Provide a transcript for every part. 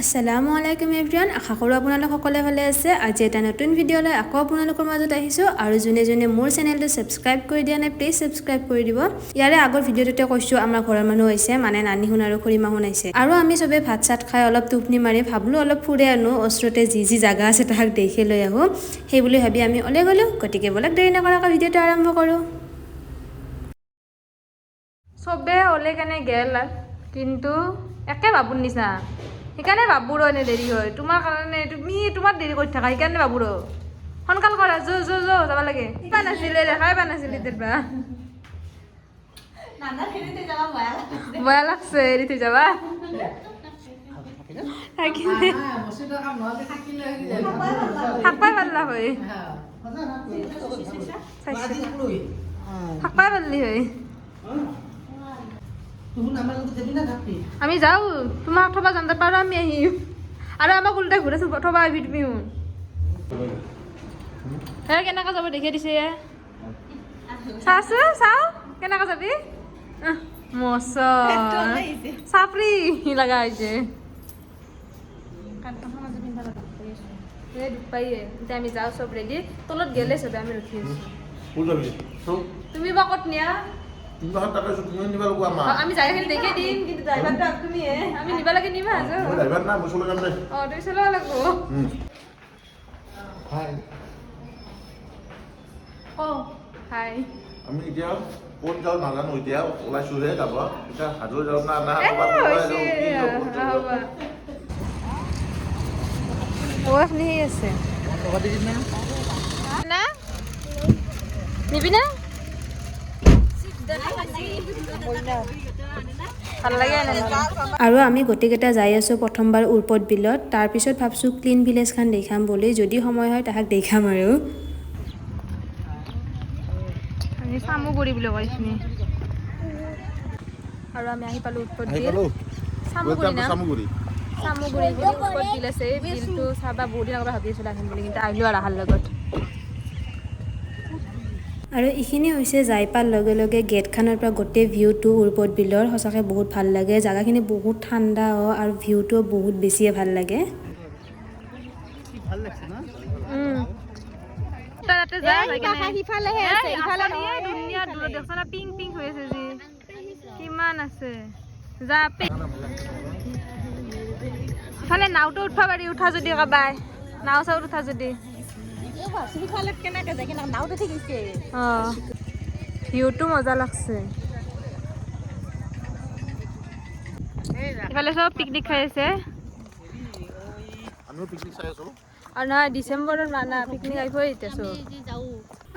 আসসালামু আলাইকুম এভৰিৱান আশা কৰোঁ আপোনালোক সকলোৱে ভালে আছে। আজি এটা নতুন ভিডিঅ'লৈ আকৌ আপোনালোকৰ মাজত আহিছোঁ। আৰু যোনে যোনে মোৰ চেনেলটো ছাবস্ক্ৰাইব কৰি দিয়া নাই প্লিজ ছাবস্ক্ৰাইব কৰি দিব। ইয়াৰে আগৰ ভিডিঅ'টোতে কৈছোঁ আমাৰ ঘৰৰ মানুহ হৈছে মানে নানীহুন আৰু খুৰীমাহুন আহিছে। আৰু আমি চবেই ভাত চাত খাই অলপ টোপনি মাৰি ভাবলোঁ অলপ ফুৰে আনো ওচৰতে যি যি জাগা আছে তাক দেখি লৈ আহোঁ। সেই বুলি ভাবি আমি ওলাই গ'লোঁ। গতিকে ব'লক দেৰি নকৰাকৈ ভিডিঅ'টো আৰম্ভ কৰোঁ। চবে ওলাই কেনে গেল কিন্তু একে বাবুৰ নিচিনা। সেইকাৰণে বাবুৰো এনে দেৰি হয়। তোমাৰ কাৰণে তুমি তোমাৰ দেৰি কৰি থাকা সেইকাৰণে বাবুৰো। সোনকাল কৰা যো যো যো যাব লাগে। পোৱা নাছিলে দেখাই পোৱা নাছিলে তেতিয়া। বেয়া লাগছে। এৰি থৈ যাবা। থাকিলে। থাকবাই পাৰলা হয়। থাকবাই পাৰলি হয়। আমি যাওঁ তোমাক থবা যাম পাৰো আমি আহিম। আৰু আমাক উল্টাই ঘূৰাই থবা আহিবি তুমি হে কেনেকৈ যাব দেখিয়ে দিছে চাচো চাওঁ কেনেকৈ যাবি? আহ, মচ চাপৰি লগা হৈছে। এই দুখ পাইয়ে এতিয়া আমি যাওঁ চব ৰেডি তলত গেলে চবে আমি ৰখি আছো। তুমি বা ক'ত নিয়া? তুমি নিব লাগিব আমাৰ আমি যাই খেলি দেখে কিন্তু তুমি নিব লাগে নিবা না লাগিব। হাই এতিয়া ক'ত যাওঁ নাজানো এতিয়া ওলাইছোহে যাব এতিয়া হাজৰি যাওঁ না না। ও আছে। না? নিবি আৰু আমি গোটেইকেইটা যাই আছোঁ প্ৰথমবাৰ উৰপদ বিলত। তাৰপিছত ভাবছোঁ ক্লিন ভিলেজখন দেখাম বুলি। যদি সময় হয় তাহাক দেখাম আৰু। আমি চামুগুৰি বুলি কয় এইখিনি। আৰু আমি আহি পালোঁ উৎপত বিল। চামুগুৰি না। চামগুৰি চামুগুৰি বুলি উৎপত বিল আছে এই বিলটো চাবা বহুত দিনৰ পৰা ভাবি আছিলোঁ আহিম বুলি কিন্তু আহিলোঁ আৰু আহাৰ লগত। আৰু এইখিনি হৈছে যাই পোৱাৰ লগে লগে গেটখনৰ পৰা গোটেই ভিউটো উৰ্বত বিলৰ সঁচাকৈ বহুত ভাল লাগে। জেগাখিনি বহুত ঠাণ্ডা হয় আৰু ভিউটো বহুত বেছিয়ে ভাল লাগে। নাওটো উঠবা পাৰি উঠা যদি কাবাই। নাও চাও উঠা যদি। ভিউটো মজা লাগছে। ইফালে চব পিকনিক খাই আছোঁ। আৰু নহয় ডিচেম্বৰত মানা পিকনিক আহিবই এতিয়া চব।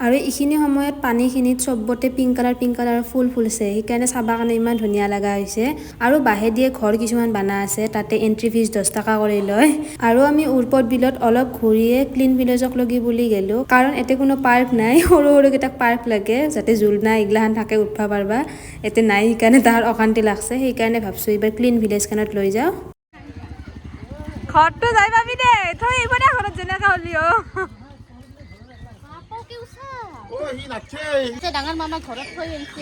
আৰু এইখিনি সময়ত পানীখিনিত চবতে পিংক কালাৰ পিংক কালাৰৰ ফুল ফুলছে। সেইকাৰণে চাবৰ কাৰণে ইমান ধুনীয়া লগা হৈছে। আৰু বাঁহেদিয়ে ঘৰ কিছুমান বনা আছে তাতে এণ্ট্ৰি ফিজ দহ টকা কৰি লয়। আৰু আমি উৰপদ বিলত অলপ ঘূৰিয়ে ক্লিন ভিলেজক লগি বুলি গ'লোঁ। কাৰণ ইয়াতে কোনো পাৰ্ক নাই সৰু সৰুকেইটাক পাৰ্ক লাগে যাতে জোলনা এইগিলাখান থাকে উঠবা পাৰবা। ইয়াতে নাই সেইকাৰণে তাহাৰ অশান্তি লাগছে। সেইকাৰণে ভাবছোঁ এইবাৰ ক্লিন ভিলেজখনত লৈ যাওঁ। ঘৰটো যাই পাবি দে থৈ আহিব দে ঘৰত যেনেকা হ'লি অ। অ' সি নাচে ডাঙৰ মামা ঘৰত থৈ আহিছে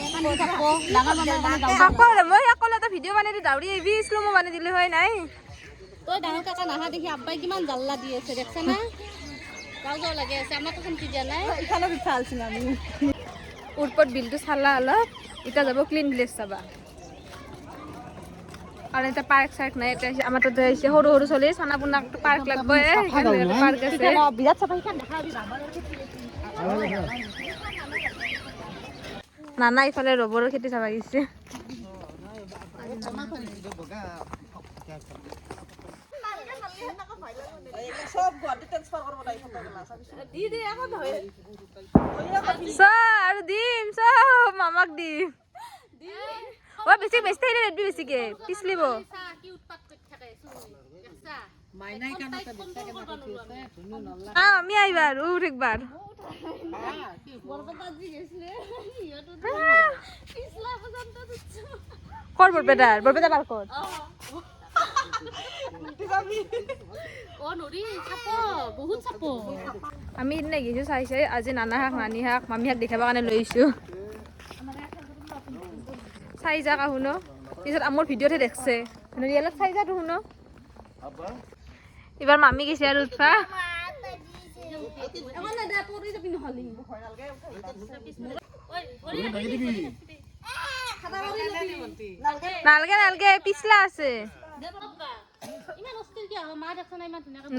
ডাঙৰ মামাৰ কাৰণে যাওঁ থাকো মই অকলে এটা ভিডিঅ' বনাই দি দাউৰি আহিবি শ্লো মই বনাই দিলে হয় নাই তই ডাঙৰ কাকা নাহা দেখি আব্বাই কিমান জাল্লা দি আছে দেখছে না যাওঁ যাওঁ লাগে আছে আমাক শান্তি দিয়া নাই উৰপত বিলটো চালা অলপ এতিয়া যাব ক্লিন ভিলেজ চাবা আৰু এতিয়া পাৰ্ক চাৰ্ক নাই এতিয়া আমাৰ তাতে আহিছে সৰু সৰু ছোৱালী চানা পোনাক পাৰ্ক লাগব এ পাৰ্ক আছে বিৰাট চাফা দেখা নানা ইফালে ৰবৰৰ খেতি চাবা গৈছে আৰু দিম চব মামাক দিম। অ বেছি বেছি বেছিকে পিছলিব কি উৎপাত কৰি থাকে দেখছা আ আমি আহিবা আৰু উঠ একবাৰ বৰপেটাত যি গৈছিলে সিহঁতো পিছলা বৰপেটাৰ বৰপেটা পাৰ্কত অ নৰি চাপ বহুত চাপ। আমি সিদিনা গেছো চাই চাই আজি নানা শাক নানী শাক মামী শাক দেখাবৰ কাৰণে লৈ আহিছোঁ। চাই যাক আহো ন পিছত আমাৰ ভিডিঅ'তহে দেখছে। ৰিয়েলত চাই যাতো শুনো। আব্বা। এবার মামি গেছে আর উঠবা নালগে নালগে, পিছলা আছে।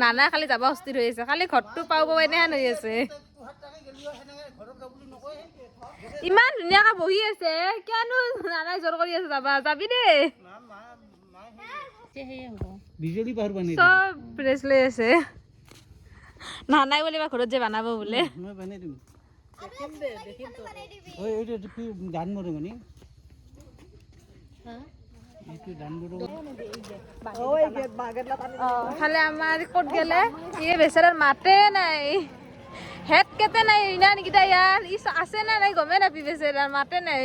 নানা খালি যাব অস্থিৰ হৈ আছে, খালি ঘৰটো পাব এনেহেন হৈ আছে। ইমান ধুনীয়াকে বহি আছে, কিয়নো নানাই জোৰ কৰি আছে যাবা, যাবি দেই। বিজুলী পাহাৰ বানি চব লৈ আছে। নানাই বোলে বা ঘৰত যে বনাব বোলে। মই বানাই দিম। ঐ এইটো কি ধান মৰে মানে? ধান মৰে আমাৰ ক'ত গেলে? ইয়ে বেচেৰাৰ মাতে নাই। হেড কেতে নাই ইনা নিকিতা ইয়াৰ। ই আছে না নাই গমে নাপি বেচেৰাৰ মাতে নাই।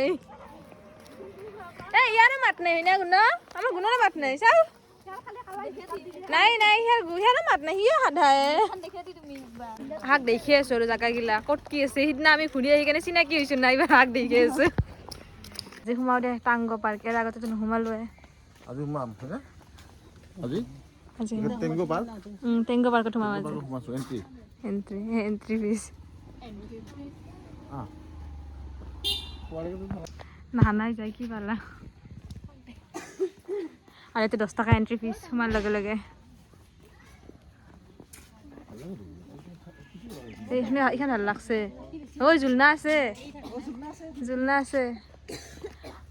এ ইয়াৰে মাত নাই না গুণ। আমাৰ গুণৰে মাত নাই চাও। নাই নাই গু- মাত নাই সিও সাধায় হাক দেখি আছো আৰু জাগাগিলা ক'ত কি আছে সিদিনা আমি ঘূৰি আহি কেনে চিনাকি হৈছো না এইবাৰ হাক দেখি আছো। আজি সোমাও দে টাংগ পাৰ্ক ইয়াৰ আগতে নোসোমালোৱে। আজি সোমাম আজি? টেংগ পাৰ্ক? টেংগ পাৰ্কত সোমাম আজি। এণ্ট্ৰি এন্ট্রি এন্ট্রি ফিস আহ। নাই যাই কি পালা? আর এতে দশ টাকা এন্ট্রি ফিস সোমার লগে লগে। এইখানে এখানে ভালো লাগছে। ওই জুলনা আছে। জুলনা আছে।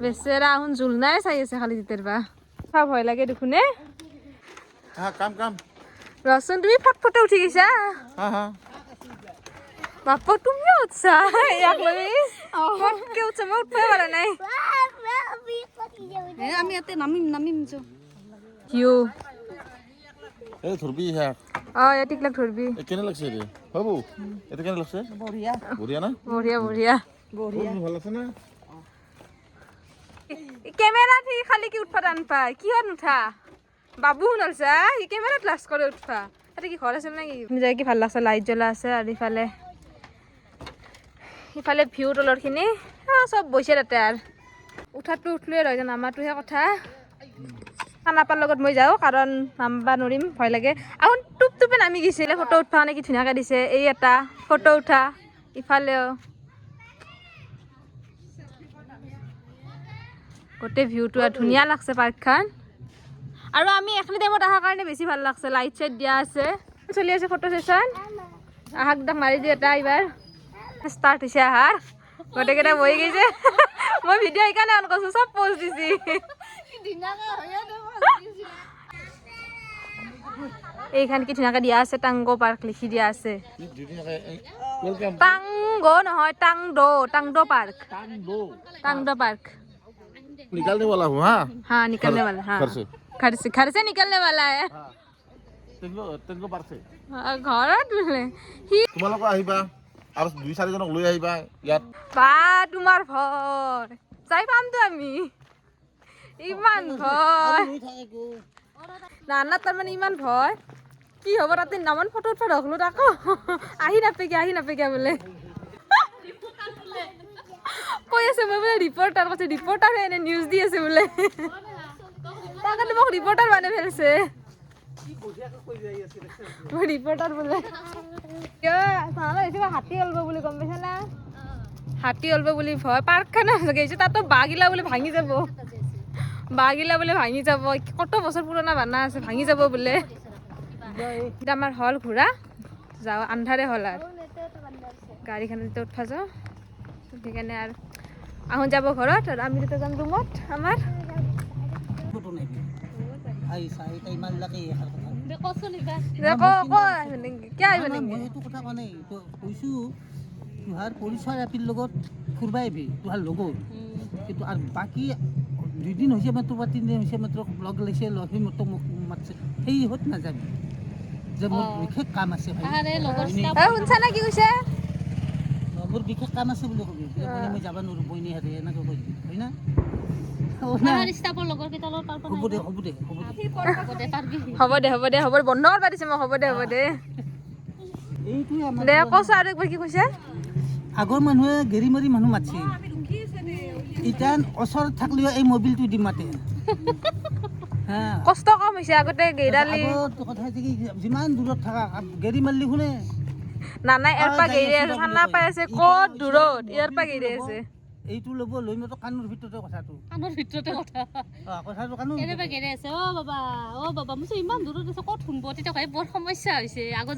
বেচেরা এখন জুলনাই চাই আছে খালি জিতের বা। সব ভয় লাগে দেখোনে হা কাম কাম। রচন তুমি ফটফটে উঠি গেছা। বাপ্পা তুমিও উঠছা। ইয়াক লৈ। ফটকে উঠছা মই উঠবই পাৰা নাই। আমি ইয়াতে নামিম নামিম যো। কিয় এই ধৰবি হা অ ইয়াত টিকলাক ধৰবি এই কেনে লাগছে ৰে হ'ব এইটো কেনে লাগছে? বঢ়িয়া। বঢ়িয়া না? বঢ়িয়া বঢ়িয়া। বহুত ভালো লাগছে না? কেমেৰাত সি খালি কি উঠবা টান পায়? কিহত নুঠা? বাবু শুনালছা সি কেমেৰাত লাজ কৰে উঠবা তাতে কি ঘৰ আছিল নেকি যাই কি ভালো লাগছে লাইট জ্বলা আছে আৰু ইফালে ইফালে ভিউ তলৰখিনি আ, চব বৈছে তাতে আৰু। উঠাতো উঠলোৱে ৰয় নামাটোহে কথা। খানাপাৰ লগত মই যাওঁ, কাৰণ নামবা নোৱাৰিম, ভয় লাগে। আৰু টোপ টোপে নামি গৈছিলে, ফটো উঠবা কাৰণে কি ধুনীয়াকৈ দিছে। এই এটা, ফটো উঠা, ইফালেও। গোটেই ভিউটো আৰু ধুনীয়া লাগছে পাৰ্কখন। আৰু আমি এখিনি টাইমত অহাৰ কাৰণে বেছি ভালো লাগছে লাইট চাইট দিয়া আছে। চলি আছে ফটো ছেশ্যন আহাক দাক মাৰি দিয়ে এটা এইবাৰ। ষ্টাৰ্ট হৈছে আহাৰ। গোটেইকেইটা বহি গৈছে মই ভিডিঅ' সেইকাৰণে অন কৰিছোঁ চব পষ্ট দিছি এইখান কি ধুনীয়াকৈ দিয়া আছে টাংগ পাৰ্ক লিখি দিয়া আছে ৱেলকাম টাংগ নহয় টাংড টাংড পাৰ্ক टांगडो पार्क निकालने वाला हूँ हाँ हाँ निकलने वाला हाँ घर से घर से घर से निकलने वाला है টেংগো টেংগো পাৰছে हाँ, ঘৰত বোলে সি তোমালোকে আহিবা আৰু দুই চাৰিজনক লৈ আহিবা ইয়াত। বা তোমাৰ ভয় যাই পামতো আমি। ইমান ভয়। নানা তাৰমানে ইমান ভয়। কি হ'ব তাতে নামান ফটো উঠা ৰখলো তাকো আহি নাপেকে আহি নাপেকে বোলে। কৈ আছে মই বোলে ৰিপৰ্টাৰ কৈছে ৰিপৰ্টাৰ এনে নিউজ দি আছে বোলে। তাকে মোক ৰিপৰ্টাৰ মানে ফেলছে। মই ৰিপৰ্টাৰ বোলে। হাতী ওলব বুলি গম পাইছা হাতী ওলব বুলি ভয়। পাৰ্কখানে গৈছে তাতো বাঘিলা বোলে ভাঙি যাব। বাঘিলা বোলে ভাঙি যাব। কত বছৰ পুৰণা বানা আছে? ভাঙি যাব বোলে। আমাৰ হল ঘূৰা। যাওঁ, আন্ধাৰে হ'ল আৰু। গাড়ীখনত যেতিয়া উঠবা যাওঁ। সেইকাৰণে আৰু আহোঁ যাব ঘৰত। আৰু আমি যেতিয়া যাম ৰুমত আমাৰ। আহি চাই তাই ইমান লাগে এষাৰ কথা দে কচোন এইবাৰ দে ক ক আহিব নেকি কিয় আহিব নাই, নেকি মই সেইটো কথা কোৱা নাই তো কৈছোঁ তোহাৰ পৰিচয় আপীৰ লগত ফুৰবা আহিবি তোহাৰ লগত কিন্তু আৰু বাকী দুদিন হৈছে মাত্ৰ বা তিনিদিন হৈছে মাত্ৰ লগ লাগিছে লগ সি মাত্ৰ মোক মাতছে সেই হত নাযাবি যে মোৰ বিশেষ কাম আছে লগৰ শুনছা না কি কৈছে মোৰ বিশেষ কাম আছে বুলি কবি মই যাব নোৱাৰোঁ বইনী হাতে এনেকৈ কৈ দিবি হয় না হ'ব দে হ'ব দে হ'ব দে। হ'ব দে পাৰবি হ'ব দে হ'ব দে হ'ব দে বন্ধ কৰিব দিছে মোক হ'ব দে হ'ব দে। দে কৈছো আৰু একবাৰ কি কৈছে? আগৰ মানুহে গেৰি মাৰি মানুহ মাতিছিল। এতিয়া ওচৰত থাকলেও এই মবিলটো দি মাতে। হা। কষ্ট কম হৈছে আগতে কি যিমান দূৰত থাকা গেৰি মাৰিলি শুনে নানাই ইয়াৰ পৰা গেইৰে আছো ঠাণ্ডা পাই আছে ক'ত দূৰত ইয়াৰ পৰা ল'ব, আছে। এইটো ল'ব লৈ মতো কাণৰ ভিতৰতে কথাটো। কাণৰ ভিতৰতে কথা। অ, কথাটো কাণৰ কেনেবা ভিতৰতে। গেৰে আছে? অ বাবা অ বাবা মই কৈছো, ইমান দূৰত আছে ক'ত শুনব? তেতিয়া বৰ সমস্যা হৈছে আগৰ